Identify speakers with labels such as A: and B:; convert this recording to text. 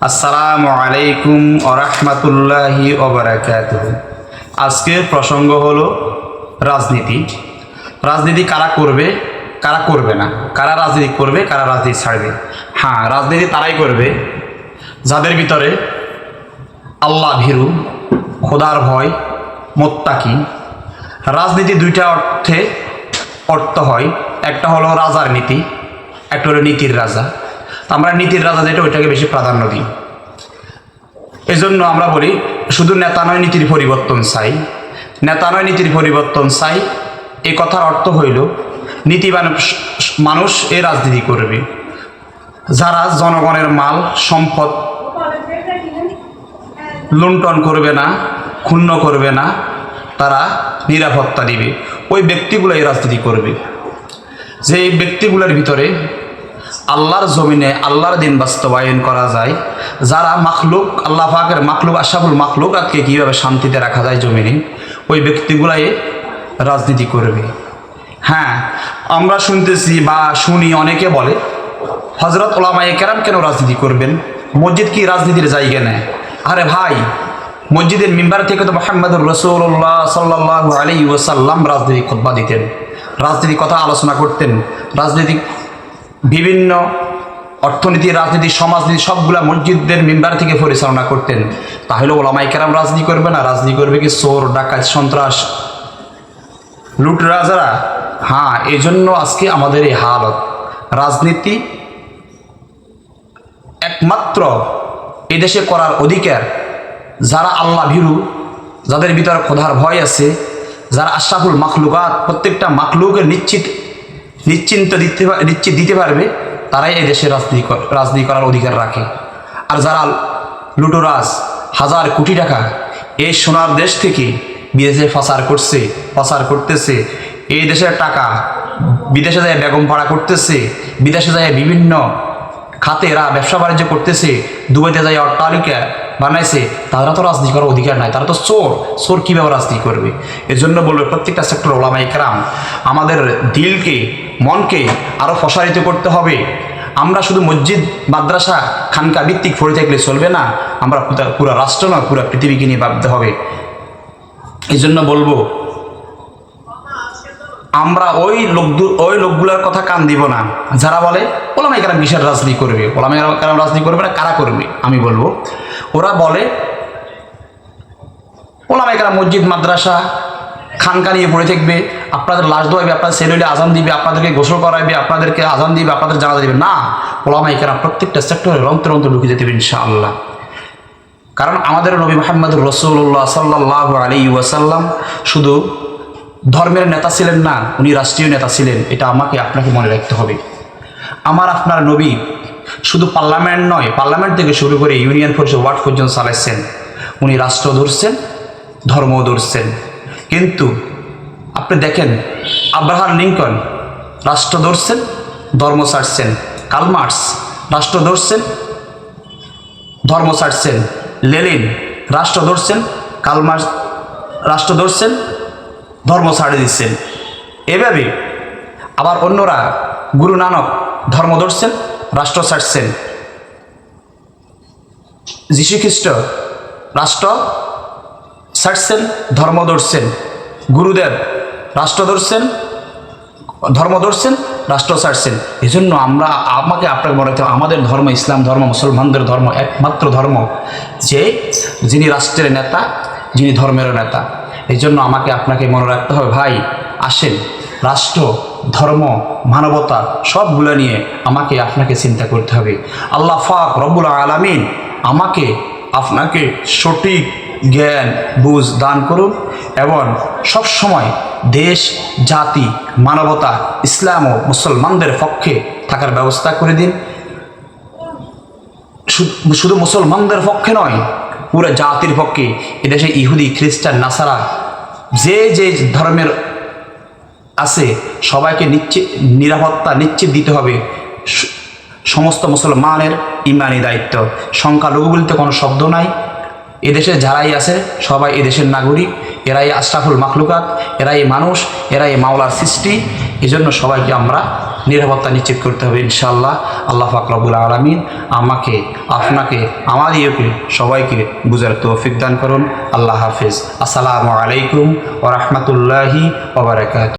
A: আসসালামু আলাইকুম আরহামতুল্লাহি ওবরাকাত আজকের প্রসঙ্গ হলো রাজনীতি। রাজনীতি কারা করবে কারা করবে না? কারা রাজনীতি করবে, কারা রাজনীতি ছাড়বে? হ্যাঁ রাজনীতি তারাই করবে। যাদের ভিতরে আল্লাহ ভীরু, খোদার ভয়, মোত্তাকি। রাজনীতি দুইটা অর্থে অর্থ হয়। একটা হলো রাজার নীতি, একটা হলো নীতির রাজা। আমরা নীতির রাজা যেটা, ওইটাকে বেশি প্রাধান্য দিই। এই জন্য আমরা বলি, শুধু নেতা নয়, নীতির পরিবর্তন চাই। নেতা নয়, নীতির পরিবর্তন চাই। এই কথার অর্থ হইল নীতিবান মানুষ এ রাজনীতি করবে। যারা জনগণের মাল, সম্পদ লুণ্ঠন করবে না, ক্ষুণ্ণ করবে না, তারা নিরাপত্তা দিবে। ওই ব্যক্তিগুলো এই রাজনীতি করবে। যে ব্যক্তিগুলোর ভিতরে আল্লাহর জমিনে আল্লাহর দিন বাস্তবায়ন করা যায়। যারা মাখলুক, আল্লাহ পাকের মাখলুক আশাফুল মাখলুকাতকে কীভাবে শান্তিতে রাখা যায় জমিনে, ওই ব্যক্তিগুলাই রাজনীতি করবে। হ্যাঁ আমরা শুনতেছি বা শুনি অনেকে বলে হজরত ওলামায়ে কেরাম কেন রাজনীতি করবেন? মসজিদ কি রাজনীতির জায়গা নেয় আরে ভাই, মসজিদের মেম্বার থেকে তো মোহাম্মদুর রসুল্লাহ সাল্লাহ আলী ওসাল্লাম রাজনীতি খোদ্া দিতেন। রাজনীতি কথা আলোচনা করতেন। রাজনীতি বিভিন্ন অর্থনীতি, রাজনীতি, সমাজনীতি সবগুলা মসজিদদের মেম্বার থেকে পরিচালনা করতেন। তাহলে ওলামাই কেরাম রাজনীতি করবে না? রাজনীতি করবে কি চোর, ডাকাত, সন্ত্রাস? লুট রাজারা হ্যাঁ এই জন্য আজকে আমাদের এই হালত। রাজনীতি একমাত্র এদেশে করার অধিকার, যারা আল্লাহ ভীরু, যাদের ভিতরে খোদার ভয় আছে, যারা আশরাফুল মাখলুকাত, প্রত্যেকটা মাখলুকের নিশ্চিত নিশ্চিন্ত দিতে নিশ্চিত দিতে পারবে, তারাই এই দেশে রাজনীতি রাজনীতি করার অধিকার রাখে। আর যারা লুটোরাজ, হাজার কোটি টাকা এই সোনার দেশ থেকে বিদেশে পাচার করছে, পাচার করতেছে, এই দেশের টাকা বিদেশে যায় বেগম ভাড়া করতেছে, বিদেশে যায় বিভিন্ন খাতে এরা ব্যবসা বাণিজ্য করতেছে, দুবাইতে যায় অট্টালিকা বানাইছে, তারা তো রাজনীতি করার অধিকার নাই, তারা তো চোর চোর কীভাবে রাজনীতি করবে? এর জন্য বলবে প্রত্যেকটা সেক্টর ওলামাই কেরাম, আমাদের দিলকে মনকে আরও প্রসারিত করতে হবে। আমরা শুধু মসজিদ, মাদ্রাসা, খানকা ভিত্তিক পড়ে থাকলে চলবে না। আমরা পুরা- রাষ্ট্র নয়, পুরো পৃথিবীকে নিয়ে ভাবতে হবে। এই জন্য বলব, আমরা ওই লোক ওই লোকগুলোর কথা কান দিব না। যারা বলে ওলামাই কারাম কিসের রাজনীতি করবে? ওলামাই কারাম রাজনীতি করবে না, কারা করবে? আমি বলব, ওরা বলে ওলামাই কারাম মসজিদ, মাদ্রাসা খানকা নিয়ে পড়ে থাকবে, আপনাদের লাশ দোয়াবে আপনাদের সেলুলে আজান দিবে, আপনাদেরকে গোসল করাবে আপনাদেরকে আজান দিবে, আপনাদের জানা দিবে। না ওলামাই কারাম প্রত্যেকটা সেক্টরে রন্ত্র রন্ত্র ঢুকে যেতে ইনশাআল্লাহ। কারণ আমাদের নবী মোহাম্মদ রসুল্লাহ সাল্লাহ আলী ওয়াসাল্লাম শুধু ধর্মের নেতা ছিলেন না, উনি রাষ্ট্রীয় নেতা ছিলেন। এটা আমাকে, আপনাকে মনে রাখতে হবে। আমার, আপনার নবী শুধু পার্লামেন্ট নয়, পার্লামেন্ট থেকে শুরু করে ইউনিয়ন পরিষদ ওয়ার্ড পর্যন্ত চালাচ্ছেন উনি রাষ্ট্র ধরছেন ধর্ম ধরছেন। কিন্তু আপনি দেখেন, আব্রাহাম লিঙ্কন রাষ্ট্র ধরছেন, ধর্ম ছাড়ছেন কালমার্স রাষ্ট্র ধরছেন, ধর্ম ছাড়ছেন লেলিন রাষ্ট্র ধরছেন কালমার্স রাষ্ট্র ধরছেন, ধর্ম ছাড়ে দিচ্ছেন। এভাবে আবার অন্যরা গুরু নানক ধর্ম ধরছেন, রাষ্ট্র ছাড়ছেন। যীশুখ্রিস্ট রাষ্ট্র ছাড়ছেন ধর্ম ধরছেন, গুরুদেব, রাষ্ট্র ধরছেন, ধর্ম ধরছেন, রাষ্ট্র ছাড়ছেন এই জন্য আমরা আমাকে আপনাকে মনে রাখতে আমাদের ধর্ম ইসলাম ধর্ম, মুসলমানদের ধর্ম একমাত্র ধর্ম যে যিনি রাষ্ট্রের নেতা, যিনি ধর্মেরও নেতা। এই জন্য আমাকে আপনাকে মনে রাখতে হবে, ভাই, আসেন, রাষ্ট্র, ধর্ম, মানবতা সবগুলো নিয়ে আমাকে আপনাকে চিন্তা করতে হবে। আল্লাহ ফাক রব্বুল আলামিন আমাকে, আপনাকে সঠিক জ্ঞান, বুঝ দান করুন এবং সবসময় দেশ, জাতি, মানবতা, ইসলাম ও মুসলমানদের পক্ষে থাকার ব্যবস্থা করে দিন। শুধু মুসলমানদের পক্ষে নয়, পুরো জাতির পক্ষে, এদেশে ইহুদি, খ্রিস্টান, নাসারা, যে যে ধর্মের আছে, সবাইকে নিশ্চিত নিরাপত্তা নিশ্চিত দিতে হবে। সমস্ত মুসলমানের ইমানি দায়িত্ব। সংখ্যালঘু বলতে কোনো শব্দ নাই। এদেশে যারাই আছে সবাই এদেশের নাগরিক, এরাই আশরাফুল মাখলুকাত, এরাই মানুষ, এরাই মাওলার সৃষ্টি। এজন্য সবাইকে আমরা নিরাপত্তা নিশ্চিত করতে হবে ইনশাআল্লাহ। আল্লাহ ফাকরাবুল আলমিন আমাকে, আপনাকে আমাদেরকে সবাইকে বুঝার তৌফিক দান করুন। আল্লাহ হাফিজ। আসসালামু আলাইকুম ওরহমতুল্লাহি ওবরাকাত